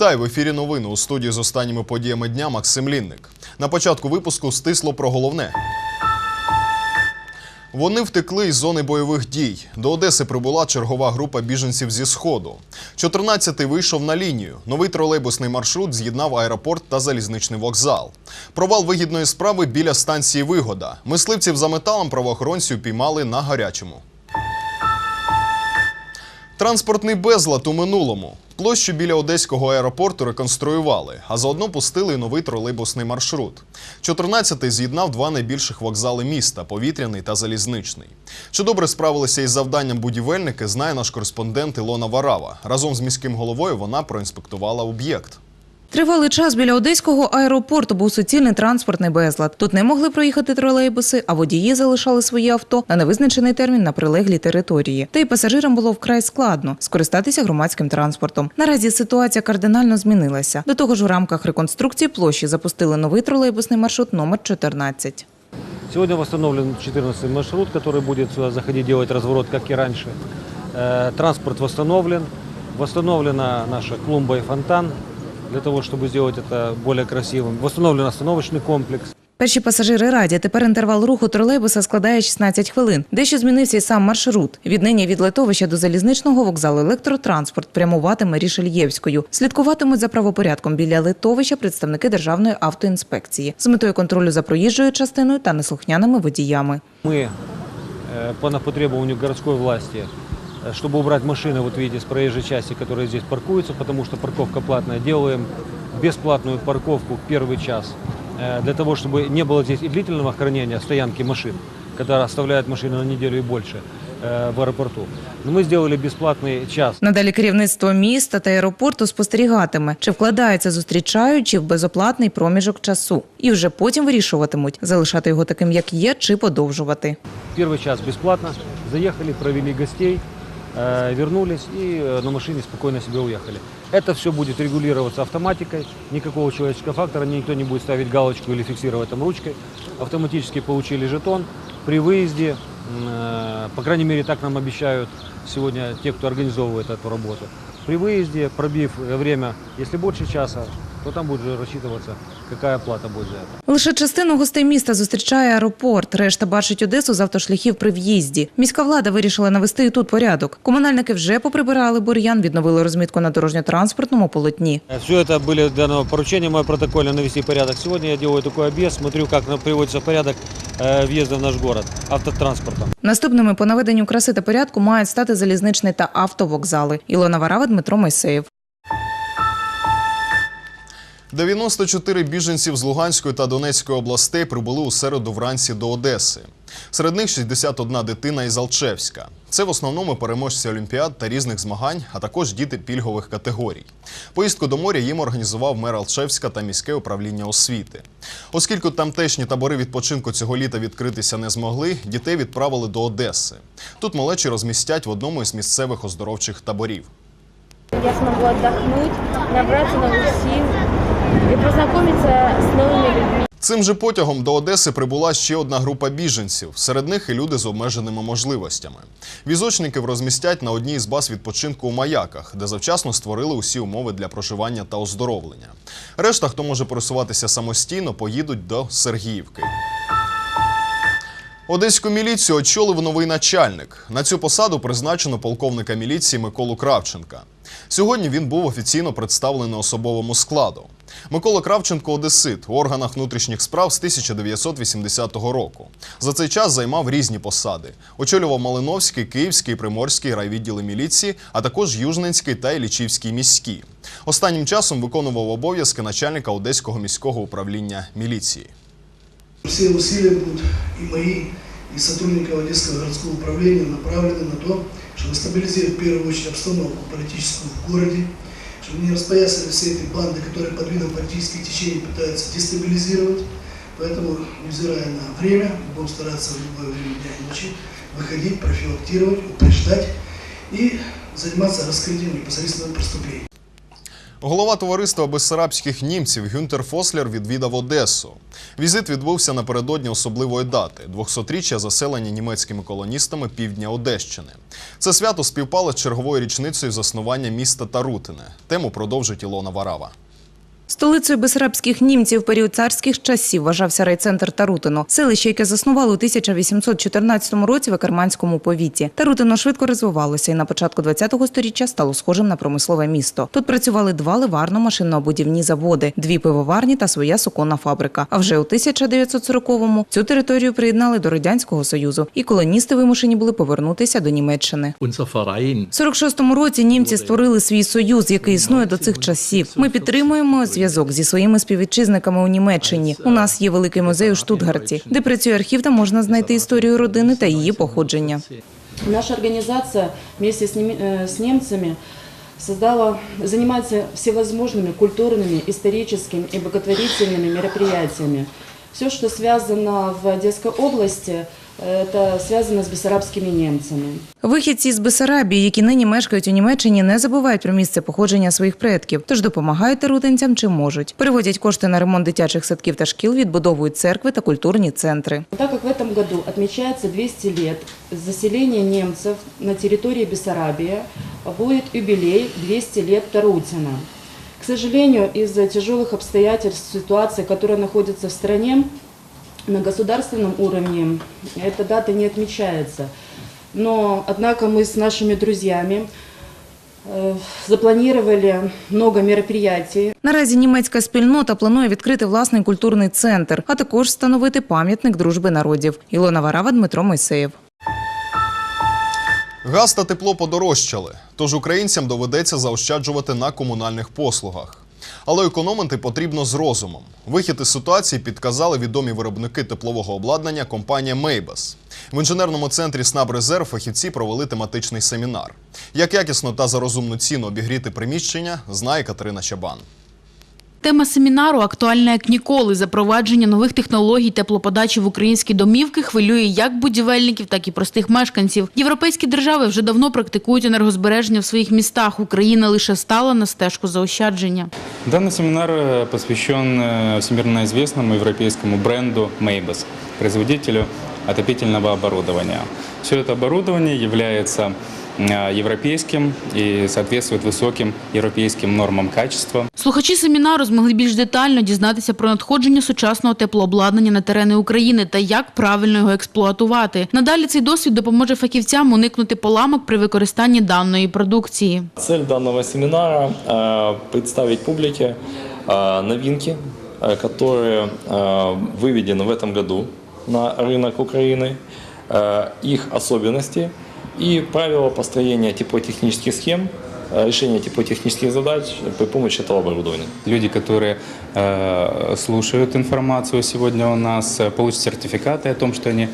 Вітаю в ефірі новини у студії з останніми подіями дня Максим Лінник. На початку випуску стисло про головне. Вони втекли із зони бойових дій. До Одеси прибула чергова група біженців зі сходу. 14-й вийшов на лінію. Новий тролейбусний маршрут з'єднав аеропорт та залізничний вокзал. Провал вигідної справи біля станції Вигода. Мисливців за металом правоохоронців піймали на гарячому. Транспортний безлад у минулому. Площу біля одеського аеропорту реконструювали, а заодно пустили новий тролейбусний маршрут. 14-й з'єднав два найбільших вокзали міста повітряний та залізничний. Чи добре справилися із завданням будівельники, знає наш кореспондент Ілона Варава. Разом з міським головою вона проінспектувала об'єкт. Тривалий час біля одеського аеропорту був суцільний транспортний безлад. Тут не могли проїхати тролейбуси, а водії залишали свої авто на невизначений термін на прилеглій території. Та й пасажирам було вкрай складно скористатися громадським транспортом. Наразі ситуація кардинально змінилася. До того ж, у рамках реконструкції площі запустили новий тролейбусний маршрут номер 14. Сегодня восстановлен 14 маршрут, который будет сюда заходить делать разворот, как и раньше. Э, Транспорт восстановлен. Восстановлена наша клумба и фонтан для того, чтобы сделать это более красивым. Восстановлен остановочный комплекс. Перші пасажири раді. Тепер інтервал руху тролейбуса складає 16 хвилин. Дещо змінився і сам маршрут. Віднині від литовища до залізничного вокзалу електротранспорт прямуватиме Рішельєвською. Слідкуватимуть за правопорядком біля литовища представники Державної автоінспекції з метою контролю за проїжджою частиною та неслухняними водіями. Мы э, по на- по требованию городской власти, э, чтобы убрать машины, вот видите, с проезжей части, которые здесь паркуются, потому что парковка платная, делаем бесплатную парковку первый час, э, для того, чтобы не было здесь и длительного хранения стоянки машин, когда оставляют машины на неделю и больше э, в аэропорту. Но мы сделали бесплатный час. Надалі керівництво міста та аеропорту спостерігатиме, чи вкладаються зустрічаючи в безоплатний проміжок часу, і вже потім вирішуватимуть, залишати його таким, як є, чи подовжувати. Первый час бесплатно, заехали, провели гостей, э, вернулись и э, на машине спокойно себе уехали. Это все будет регулироваться автоматикой, никакого человеческого фактора, никто не будет ставить галочку или фиксировать там ручкой. Автоматически получили жетон. При выезде, м, э, по крайней мере так нам обещают сегодня те, кто организовывает эту работу, при выезде, пробив э, время, если больше часа, то там будет уже рассчитываться, какая плата будет за это. Лише частину гостей міста зустрічає аеропорт. Решта бачить Одесу з автошляхів при в'їзді. Міська влада вирішила навести і тут порядок. Комунальники вже поприбирали бур'ян, відновили розмітку на дорожньо-транспортному полотні. Все это были дано поручение мое протокольно навести порядок. Сегодня я делаю такой объезд, смотрю, как на- приводится в порядок э, въезда в наш город автотранспортом. Наступними по наведенню краси та порядку мають стати залізничний та автовокзали. Ілона Варава, Дмитро Мойсеєв. 94 біженців з Луганської та Донецької областей прибули у середу вранці до Одеси. Серед них 61 дитина із Алчевська. Це в основному переможці олімпіад та різних змагань, а також діти пільгових категорій. Поїздку до моря їм організував мер Алчевська та міське управління освіти. Оскільки тамтешні табори відпочинку цього літа відкритися не змогли, дітей відправили до Одеси. Тут малечі розмістять в одному із місцевих оздоровчих таборів. Я смогу отдохнуть, набраться новых сил и познакомиться с новыми людьми. Цим же потягом до Одеси прибула ще одна група біженців. Серед них і люди з обмеженими можливостями. Візочників розмістять на одній із баз відпочинку у маяках, де завчасно створили усі умови для проживання та оздоровлення. Решта, хто може пересуватися самостійно, поїдуть до Сергіївки. Одеську міліцію очолив новий начальник. На цю посаду призначено полковника міліції Миколу Кравченка. Сьогодні він був офіційно представлений особовому складу. Микола Кравченко одесит у органах внутрішніх справ з 1980 року. За цей час займав різні посади. Очолював Малиновський, Київський, Приморський райвідділи міліції, а також Южненський та Іллічівський міські. Останнім часом виконував обов'язки начальника Одеського міського управління міліції. Все усилия будут и мои, и сотрудников Одесского городского управления направлены на то, чтобы стабилизировать в первую очередь обстановку политическую в городе, чтобы не распоясали все эти банды, которые под видом политических течений пытаются дестабилизировать. Поэтому, невзирая на время, будем стараться в любое время дня и ночи выходить, профилактировать, упреждать и заниматься раскрытием непосредственно преступлений. Голова товариства безсарабських німців Гюнтер Фослер відвідав Одесу. Візит відбувся напередодні особливої дати 200-річчя заселення німецькими колоністами півдня Одещини. Це свято співпало з черговою річницею заснування міста Тарутине. Тему продовжить Ілона Варава. Столицею бесарабських німців в період царських часів вважався райцентр Тарутино, селище, яке заснували у 1814 році в Екерманському повіті. Тарутино швидко розвивалося і на початку 20-го сторіччя стало схожим на промислове місто. Тут працювали два ливарно-машинно-будівні заводи, дві пивоварні та своя суконна фабрика. А вже у 1940-му цю територію приєднали до радянського союзу, і колоністи вимушені були повернутися до Німеччини. У 46-му році німці створили свій союз, який існує до цих часів. Ми підтримуємо зв'язок зі своїми співвітчизниками у Німеччині. У нас є великий музей у Штутгарті, де працює архів та можна знайти історію родини та її походження. Наша организация вместе с, нем- э, с немцами создала, занимается всевозможными культурными, историческими и благотворительными мероприятиями. Все, что связано в Одесской области, э, это связано с бессарабскими немцами. Вихідці з Бесарабії, які нині мешкають у Німеччині, не забувають про місце походження своїх предків, тож допомагають тарутинцям чим можуть. Переводять кошти на ремонт дитячих садків та шкіл, відбудовують церкви та культурні центри. Так как в этом году отмечается 200 лет заселения немцев на территории Бессарабии, будет юбилей 200 лет Тарутина. К сожалению, из-за тяжелых обстоятельств ситуации, которая находится в стране, на государственном уровне эта дата не отмечается. Но, однако, мы с нашими друзьями э, запланировали много мероприятий, Наразі німецька спільнота планує відкрити власний культурний центр, а також встановити пам'ятник дружби народів. Ілона Варава, Дмитро Мойсеєв. Газ та тепло подорожчали, тож українцям доведеться заощаджувати на комунальних послугах. Але економити потрібно з розумом. Вихід із ситуації підказали відомі виробники теплового обладнання компанія Мейбас. В інженерному центрі СНАБ Резерв фахівці провели тематичний семінар. Як якісно та за розумну ціну обігріти приміщення, знає Катерина Чабан. Тема семінару актуальна як ніколи. Запровадження нових технологій теплоподачі в українські домівки хвилює як будівельників, так і простих мешканців. Європейські держави вже давно практикують енергозбереження в своїх містах. Україна лише стала на стежку заощадження. Данный семинар э, посвящен э, всемирно известному европейскому бренду Maybus, производителю отопительного оборудования. Все это оборудование является э, европейским и соответствует высоким европейским нормам качества. Слухачі семінару змогли більш детально дізнатися про надходження сучасного теплообладнання на терени України та як правильно його експлуатувати. Надалі цей досвід допоможе фахівцям уникнути поламок при використанні даної продукції. Цель данного семинара э, представить публике э, новинки, э, которые э, выведены в этом году на рынок Украины, э, их особенности и правила построения теплотехнических схем, э, решения теплотехнических задач при помощи этого оборудования. Люди, которые э, слушают информацию сегодня у нас, э, получат сертификаты о том, что они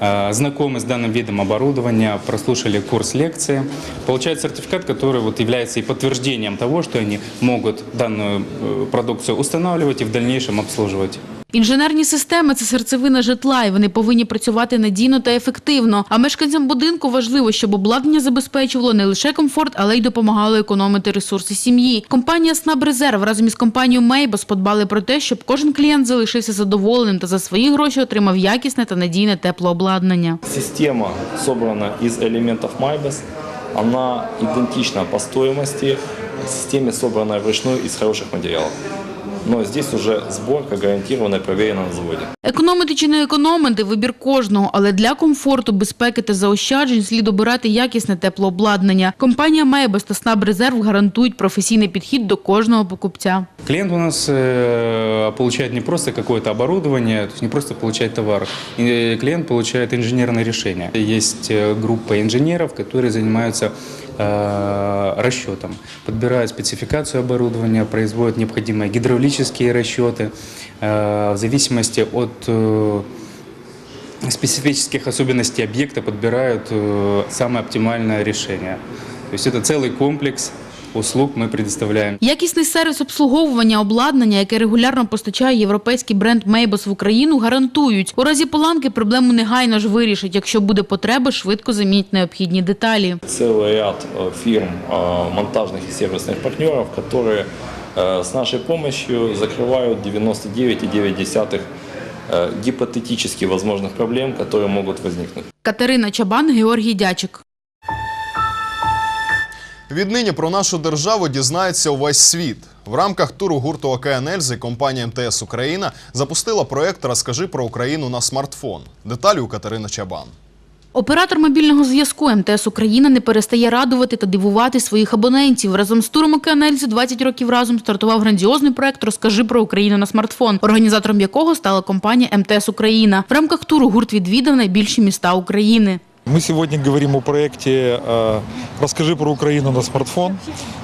э, знакомы с данным видом оборудования, прослушали курс лекции, получают сертификат, который вот является и подтверждением того, что они могут данную продукцию устанавливать и в дальнейшем обслуживать. Інженерні системи це серцевина житла, і вони повинні працювати надійно та ефективно. А мешканцям будинку важливо, щоб обладнання забезпечувало не лише комфорт, але й допомагало економити ресурси сім'ї. Компанія СНАБ Резерв разом із компанією Мейбос подбали про те, щоб кожен клієнт залишився задоволеним та за свої гроші отримав якісне та надійне теплообладнання. Система собрана из элементов MyBus. Она идентична по стоимости системе, собранной вручную из хороших материалов. Но здесь уже сборка гарантированно проверена на заводе. Економити чи не економити – вибір кожного, але для комфорту, безпеки та заощаджень слід обирати якісне теплообладнання. Компанія Мейбос та СНАБ Резерв гарантують професійний підхід до кожного покупця. Клиент у нас э, получает не просто какое-то оборудование, то есть не просто получает товар. И клиент получает инженерное решение. Есть э, группа инженеров, которые занимаются э, расчетом, подбирают спецификацию оборудования, производят необходимые гидравлические расчеты э, в зависимости от э, специфических особенностей объекта подбирают э, самое оптимальное решение. То есть это целый комплекс услуг мы предоставляем. Якісний сервіс обслуговування обладнання, яке регулярно постачає європейський бренд Мейбос в Україну, гарантують. У разі поланки проблему негайно ж вирішить. Якщо буде потреба, швидко замінять необхідні деталі. Целый ряд э, фирм э, монтажных и сервисных партнеров, которые э, с нашей помощью закрывают 99,9 э, гипотетически возможных проблем, которые могут возникнуть. Катерина Чабан, Георгій Дячик. Віднині про нашу державу дізнається увесь світ. В рамках туру гурту «Океан Ельзи» компанія МТС Україна запустила проект Розкажи про Україну на смартфон. Деталі у Катерини Чабан. Оператор мобільного зв'язку МТС Україна не перестає радувати та дивувати своїх абонентів. Разом з туром «Океанельзи» 20 років разом стартував грандіозний проект «Розкажи про Україну на смартфон», організатором якого стала компанія МТС Україна. В рамках туру гурт відвідав найбільші міста України. Мы сегодня говорим о проекте э, «Расскажи про Украину на смартфон».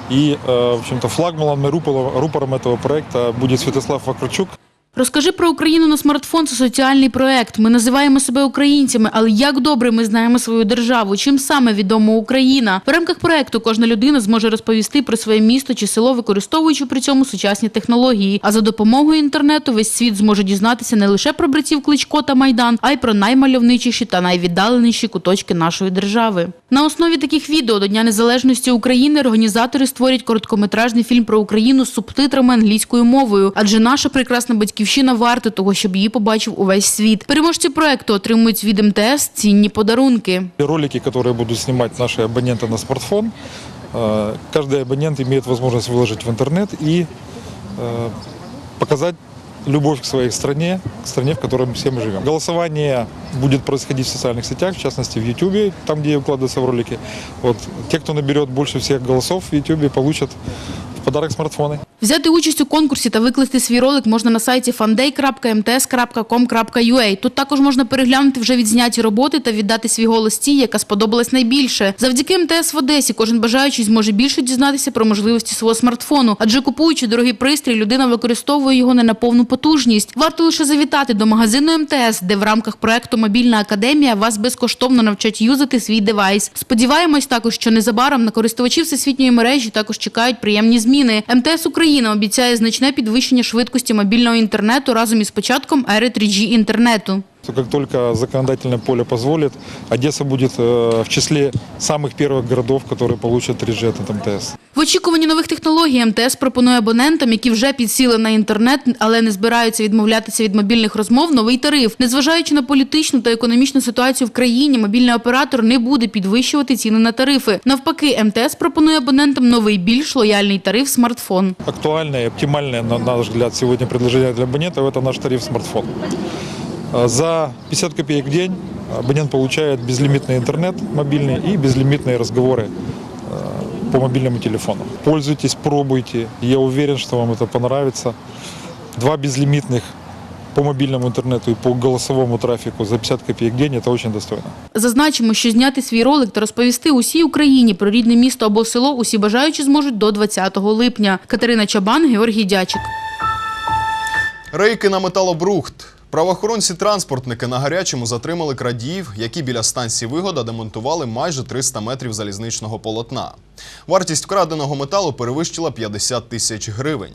И, э, в общем-то, флагманом и рупором, рупором этого проекта будет Святослав Вакарчук. Розкажи про Україну на смартфон. Це соціальний проект. Ми називаємо себе українцями, але як добре ми знаємо свою державу. Чим саме відома Україна? В рамках проекту кожна людина зможе розповісти про своє місто чи село, використовуючи при цьому сучасні технології. А за допомогою інтернету весь світ зможе дізнатися не лише про братів Кличко та Майдан, а й про наймальовничіші та найвіддаленіші куточки нашої держави. На основі таких відео до Дня Незалежності України організатори створять короткометражний фільм про Україну з субтитрами англійською мовою, адже наша прекрасна батьківщина варта того, щоб її побачив увесь світ. Переможці проекту отримують від МТС цінні подарунки. И ролики, которые будут снимать наши абоненты на смартфон, э, каждый абонент имеет возможность выложить в интернет и э, показать любовь к своей стране, к стране, в которой все мы живем. Голосование будет происходить в социальных сетях, в частности в YouTube, там, где выкладываются в ролики. Вот, те, кто наберет больше всех голосов в YouTube, получат в подарок смартфоны. Взяти участь у конкурсі та викласти свій ролик можна на сайті funday.mts.com.ua. Тут також можна переглянути вже відзняті роботи та віддати свій голос тій, яка сподобалась найбільше. Завдяки МТС в Одесі кожен бажаючий зможе більше дізнатися про можливості свого смартфону, адже купуючи дорогий пристрій, людина використовує його не на повну потужність. Варто лише завітати до магазину МТС, де в рамках проекту Мобільна академія вас безкоштовно навчать юзати свій девайс. Сподіваємось також, що незабаром на користувачів всесвітньої мережі також чекають приємні зміни МТС Україна обіцяє значне підвищення швидкості мобільного інтернету разом із початком ери 3G інтернету. что Как только законодательное поле позволит, Одесса будет э, в числе самых первых городов, которые получат 3G от МТС. В очікуванні нових технологій МТС пропонує абонентам, які вже підсіли на інтернет, але не збираються відмовлятися від мобільних розмов, новий тариф. Незважаючи на політичну та економічну ситуацію в країні, мобільний оператор не буде підвищувати ціни на тарифи. Навпаки, МТС пропонує абонентам новий більш лояльний тариф смартфон. Актуальное и оптимальное, на наш взгляд, сегодня предложение для абонентов – это наш тариф смартфон. Э, За 50 копеек в день абонент получает безлимитный интернет мобильный и безлимитные разговоры э, по мобильному телефону. Пользуйтесь, пробуйте. Я уверен, что вам это понравится. Два безлимитных по мобильному интернету и по голосовому трафику за 50 копеек в день – это очень достойно. Зазначимо, що зняти свій ролик та розповісти усій Україні про рідне місто або село усі бажаючі зможуть до 20 липня. Катерина Чабан, Георгій Дячик. Рейки на металобрухт. Правоохоронці-транспортники на гарячому затримали крадіїв, які біля станції Вигода демонтували майже 300 метрів залізничного полотна. Вартість вкраденого металу перевищила 50 тисяч гривень.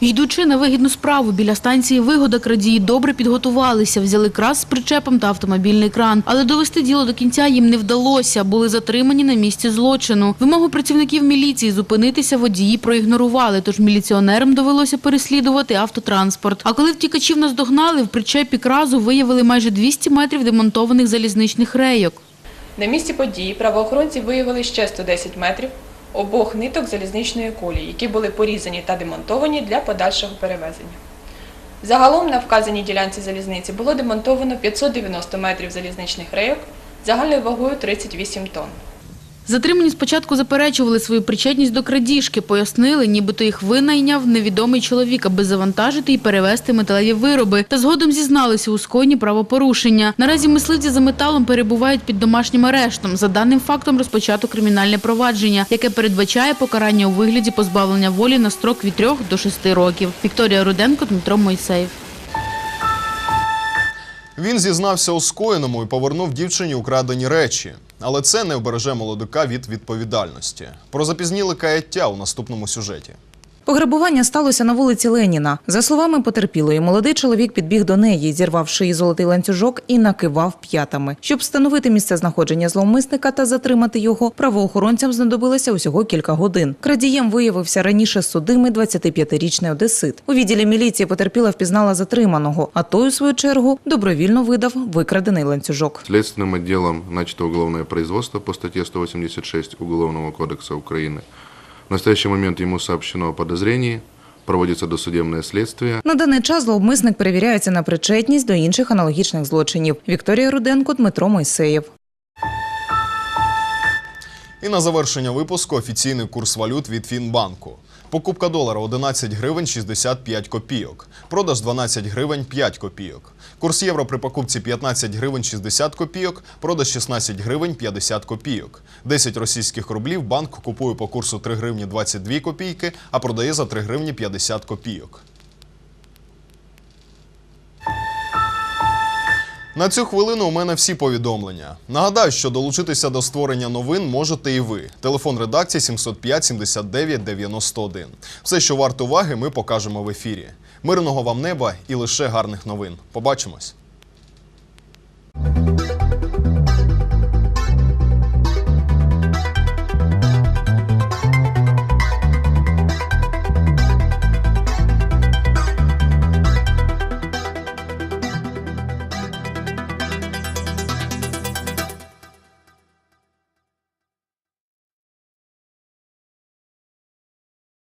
Йдучи на вигідну справу біля станції Вигода, крадії добре підготувалися, взяли крас з причепом та автомобільний кран. Але довести діло до кінця їм не вдалося, були затримані на місці злочину. Вимогу працівників міліції зупинитися водії проігнорували, тож міліціонерам довелося переслідувати автотранспорт. А коли втікачів наздогнали, в причепі кразу виявили майже 200 метрів демонтованих залізничних рейок. На місці події правоохоронці виявили ще 110 метрів обох ниток залізничної колії, які були порізані та демонтовані для подальшого перевезення. Загалом на вказаній ділянці залізниці було демонтовано 590 метрів залізничних рейок загальною вагою 38 тонн. Затримані спочатку заперечували свою причетність до крадіжки, пояснили, нібито їх винайняв невідомий чоловік, аби завантажити і перевезти металеві вироби. Та згодом зізналися у скоєнні правопорушення. Наразі мисливці за металом перебувають під домашнім арештом. За даним фактом розпочато кримінальне провадження, яке передбачає покарання у вигляді позбавлення волі на строк від 3 до 6 років. Вікторія Руденко, Дмитро Мойсеєв. Він зізнався у скоєному і повернув дівчині украдені речі. Але це не обереже молодика від відповідальності. Про запізніли каяття у наступному сюжеті. Пограбування сталося на вулиці Леніна. За словами потерпілої, молодий чоловік підбіг до неї, зірвав шиї золотий ланцюжок і накивав п'ятами. Щоб встановити місце знаходження зловмисника та затримати його, правоохоронцям знадобилося усього кілька годин. Крадієм виявився раніше судимий 25-річний одесит. У відділі міліції потерпіла впізнала затриманого, а той, у свою чергу, добровільно видав викрадений ланцюжок. Следственным отделом начато уголовное производство по статье 186 Уголовного кодекса Украины. В настоящий момент ему сообщено о подозрении, проводится досудебное следствие. На даний час зловмисник перевіряється на причетність до інших аналогічних злочинів. Вікторія Руденко, Дмитро Мойсеєв. І на завершення випуску офіційний курс валют від Фінбанку. Покупка долара 11 гривень 65 копійок. Продаж 12 гривень 5 копійок. Курс євро при покупці 15 гривень 60 копійок, продаж 16 гривень 50 копійок. 10 російських рублів банк купує по курсу 3 гривні 22 копійки, а продає за 3 гривні 50 копійок. На цю хвилину у мене всі повідомлення. Нагадаю, що долучитися до створення новин можете і ви. Телефон редакції 705 79 91. Все, що варто уваги, ми покажемо в ефірі. Мирного вам неба і лише гарних новин. Побачимось.